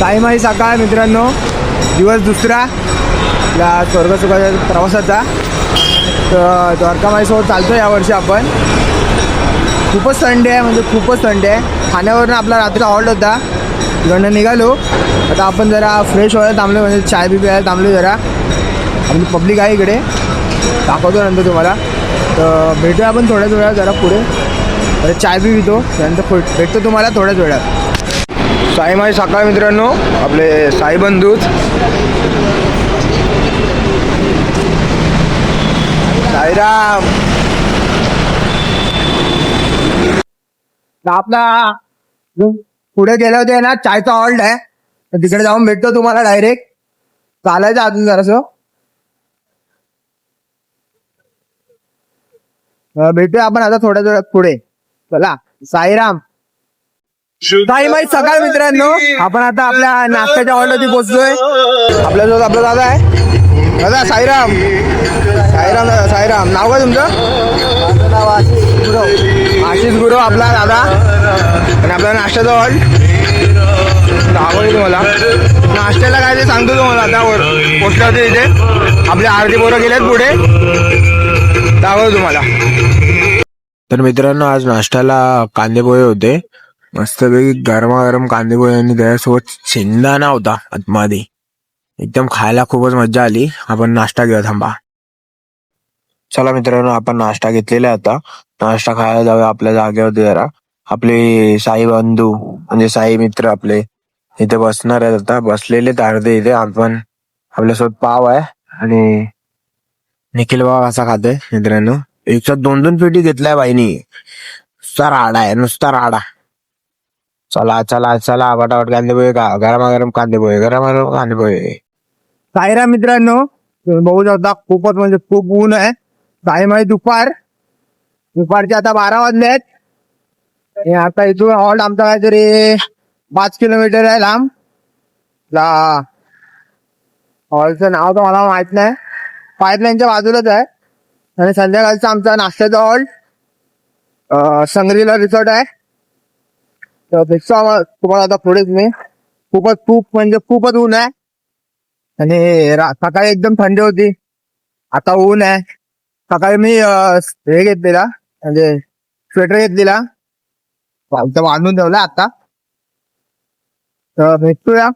Time आहे सकाळ मित्रांनो. दिवस दुसरा. आपल्या स्वर्गसुखाच्या प्रवासाचा. तर द्वारकामाईसोबत चालतो यावर्षी आपण. खूपच थंडी आहे म्हणजे खूपच थंडी आहे. ठाण्यावरनं आपला रात्री हॉल्ट होता. तिकडनं निघालो. आता आपण जरा फ्रेश व्हायला थांबलो म्हणजे चाय बी प्यायला थांबलो जरा. आपली पब्लिक आहे इकडे. दाखवतो नंतर तुम्हाला. तर भेटूया आपण थोड्याच वेळात जरा पुढे. चाय बी पितो. त्यानंतर भेटतो तुम्हाला थोड्याच वेळात. साई माई सकाळ मित्रांनो आपले साई बंधूच. साईराम. तर आपला पुढे गेले होते ना चायचा हॉल्ट आहे. तर तिकडे जाऊन भेटतो तुम्हाला डायरेक्ट चालायचं अजून जरासं. भेटूया आपण आता थोड्या थोड्या पुढे. चला साईराम. साई माई सकाळ मित्रांनो आपण आता आपल्या नाश्त्याच्या हॉलवरती पोहोचलोय. आपल्यासोबत आपला दादा आहे. दादा साईराम. साईराम दादा साईराम. नाव काय तुमचं? नाव आशिष गुरव. आशिष गुरव आपला दादा. आणि आपला नाश्त्याचा हॉल दाखवतो तुम्हाला. नाश्त्याला काय ते सांगतो तुम्हाला आता. होते तिथे आपले आरती पोरं गेलेत पुढे. दाखवतो तुम्हाला. तर मित्रांनो आज नाश्त्याला कांदे पोहे होते. मस्तपैकी गरमागरम कांदेपोहे आणि त्याच्यासोबत शेंगदाणा होता आतमध्ये. एकदम खायला खूपच मजा आली. आपण नाश्ता घेऊ थांबा. चला मित्रांनो आपण नाश्ता घेतलेला आहे आता. नाश्ता खायला जाऊया आपल्या जागेवरती जरा. आपले साई बंधू म्हणजे साई मित्र आपले इथे बसणार आहेत आता. बसलेले आहेत अर्धे इथे. आपण आपल्यासोबत पाव आहे आणि निखिल बाबा असा खाते मित्रांनो. एकशे दोन दोन पेटी घेतलाय बाईनी. नुसता राडा आहे नुसता राडा. चला चला चला पटापट कांदे पोहे का गरमागरम कांदे पोहे गरमागरम कांदे पोहे. साईरा मित्रांनो? बघू शकता खूपच म्हणजे खूप ऊन आहे. टाईम आहे दुपार? दुपारचे आता बारा वाजले आहेत आणि आता इथून हॉल्ट आमचा काहीतरी पाच किलोमीटर आहे लांब. ला. हॉलचं नाव तर मला माहीत नाही. पाईपलाईनच्या बाजूलाच आहे. आणि संध्याकाळचा आमचा नाश्त्याचा हॉल्ट संग्रीला रिसॉर्ट आहे. भेटतो आम्हाला तुम्हाला आता पुढेच मी खूपच खूप म्हणजे खूपच ऊन आहे. आणि सकाळी एकदम थंडी होती. आता ऊन आहे. सकाळी मी हे घेतलेला म्हणजे स्वेटर घेतलेला. बांधून ठेवला आता. तर भेटतोया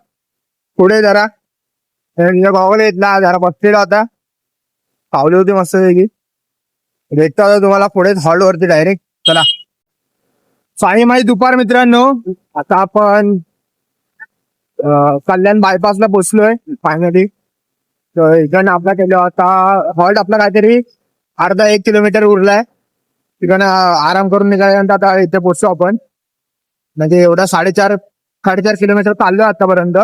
पुढे जरा. गॉगल घेतला जरा बसलेला होता पावली होती मस्त पैकी. भेटतो आता तुम्हाला पुढे हॉलवरती डायरेक्ट चला. साई माई दुपार मित्रांनो. आता आपण कल्याण बायपासला पोचलोय फायनली तर इकडनं आपला केलं आता हॉल्ट आपला काहीतरी अर्धा एक किलोमीटर उरलाय. तिकडनं आराम करून निघाल्यानंतर आता इथे पोचतो आपण. म्हणजे एवढा साडेचार साडेचार किलोमीटर चाललोय आतापर्यंत.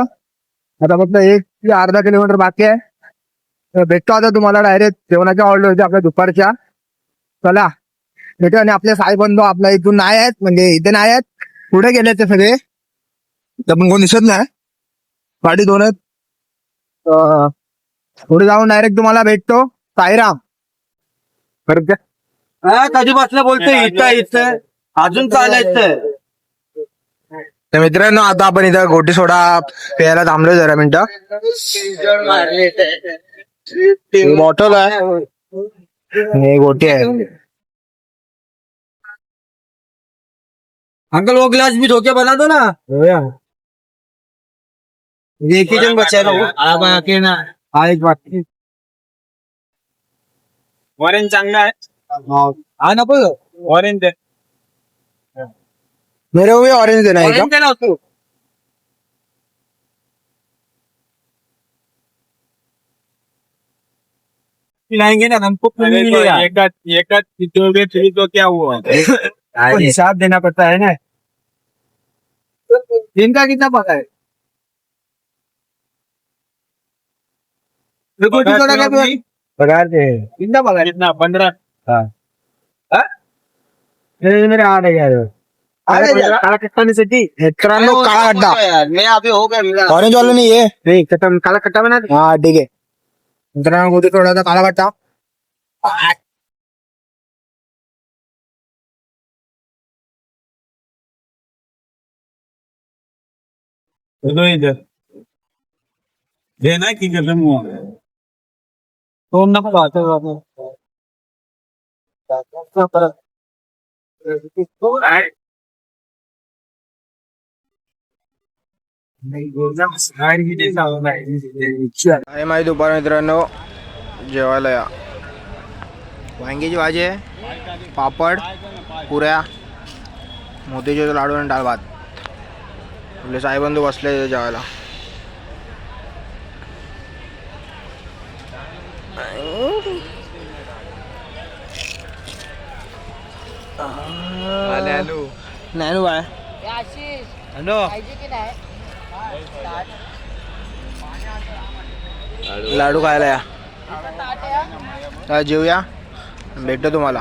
आता फक्त एक ते अर्धा किलोमीटर बाकी आहे. भेटतो आता तुम्हाला डायरेक्ट जेवणाच्या ऑर्डर होते आपल्या दुपारच्या. चला. भेटू आणि आपले साई बंधू आपल्या इथून नाही आहेत म्हणजे इथे नाही आहेत. पुढे गेले ते सगळे. तर पण कोण दिसत नाही? गाडी दोन आहेत. पुढे जाऊन डायरेक्ट तुम्हाला भेटतो. साईराम. परत काय? हा कधी बसलं बोलतोय? इथं इथं. अजून चालायचं तर मित्रांनो आता आपण इथं गोटी सोडा प्यायला थांबलोय जरा मिनिटं. बॉटल आहे. आणि गोटी आहे. अंकल वो गिलास भी धोके बना दो ना। एक ही जन बचा ना के ना। हा एक बाकी ऑरेंज चांगला आहे। हा। नको ऑरेंज मेरे को भी ऑरेंज देना है ऑरेंज ना तू। पिलाएंगे ना हमको एक एक फिर तो क्या हुआ? हिसाब देना पड़ता है ना? दिन का कितना पका है? थोड़ा पगार दे। कितना पका कितना? पंद्रह। मेरे आ रहे यार काला कट्टासाठी मित्रांनो काळा अड्डा मैं अभी हो गया मेरा। ऑरेंज वाला नहीं है नहीं खत्म काला कट्टा बना ठीक हे नाही की कसं तोंड नको वाटत परत आहे माझी दुपार मित्रांनो जेवायला या वांग्याची भाजी आहे पापड पुऱ्या मोतीचूर लाडू आणि डाळ भात आपले साईबंधू बसले जेवायला. नाही बाळा. लाडू. खायला या. जेवूया. भेटतो तुम्हाला.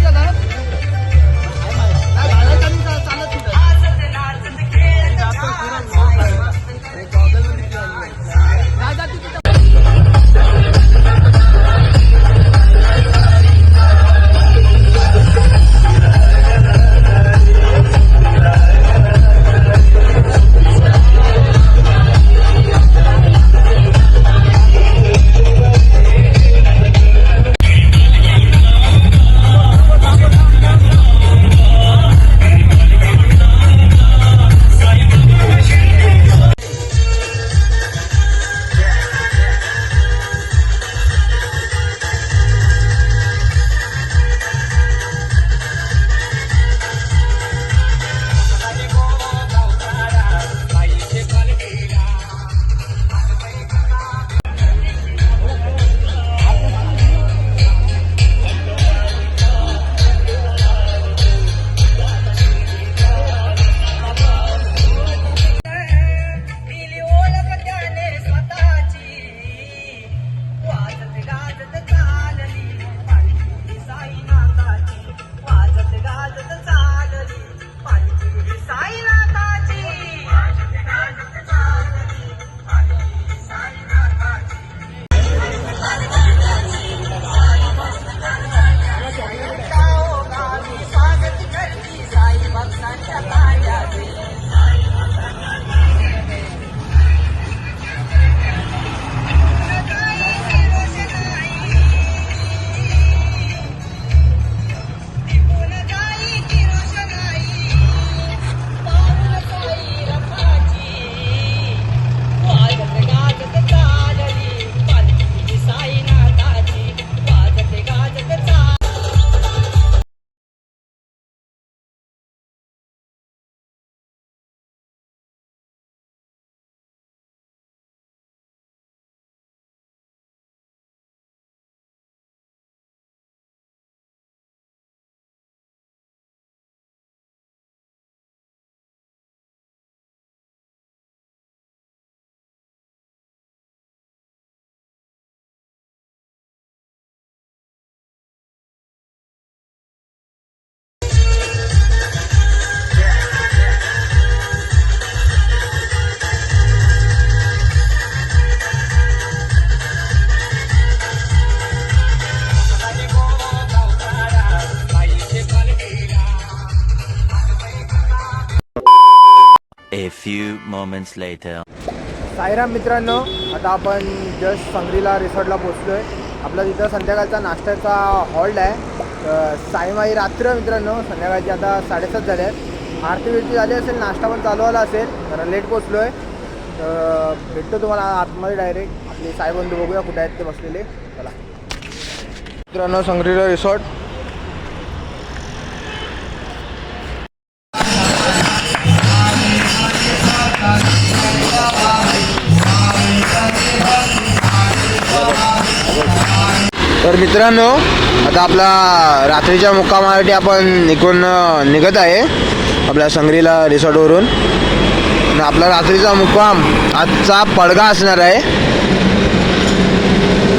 few moments later. साईराम मित्रांनो आता आपण जस्ट सांगलीला रिसॉर्टला पोचलो आहे आपला तिथं संध्याकाळचा नाश्त्याचा हॉल्ड आहे. साईमाई रात्र मित्रांनो संध्याकाळची आता साडेसात झाले आहेत. आरती बिरती झाली असेल नाश्ता पण चालू आला असेल जरा लेट पोचलो आहे तर भेटतो तुम्हाला आतमध्ये डायरेक्ट आपले साईबंधू बघूया कुठे आहेत ते बसलेले. चला. मित्रांनो संग्रीला रिसॉर्ट तर मित्रांनो आता आपला रात्रीच्या मुक्कामासाठी आपण निघून निघत आहे आपल्या संग्रीला रिसॉर्टवरून आणि आपला रात्रीचा मुक्काम आजचा पडगा असणार आहे.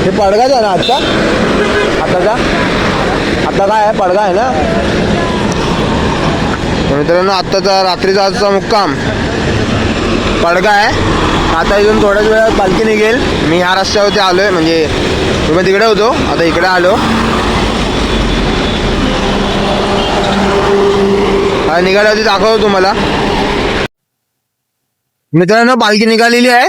हे पडगाच आहे ना आजचा? आताचा? आता काय आहे? पडगा आहे ना? मित्रांनो आत्ताचा रात्रीचा आजचा मुक्काम पडगा आहे. आता इथून थोड्याच वेळात पालखी निघेल. मी ह्या रस्त्यावरती आलोय म्हणजे तुम्ही तिकडे होतो. आता इकडे आलो. निघाल्यावरती दाखवतो तुम्हाला. मित्रांनो पालखी निघालेली आहे.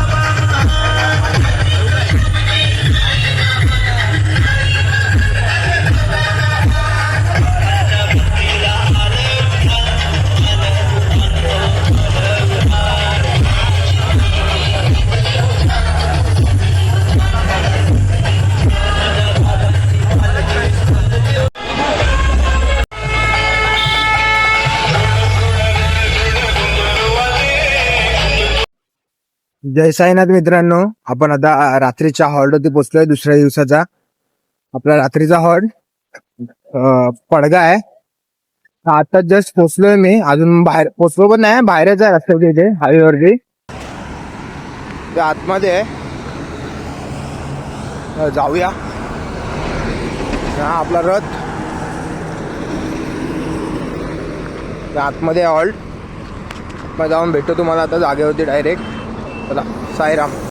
जय साईनाथ मित्रांनो आपण आता रात्रीच्या हॉल्टवरती पोहोचलोय दुसऱ्या दिवसाचा आपला रात्रीचा हॉल्ट पडगा आहे. आता जस्ट पोहोचलोय मी अजून बाहेर पोचलो पण नाही बाहेरच आहे रस्त्यावरती इथे हायवेवरती आतमध्ये आहे. जाऊया. हा आपला रथ. आतमध्ये हॉल्ट जाऊन भेटतो तुम्हाला आता जागेवरती डायरेक्ट चला साईराम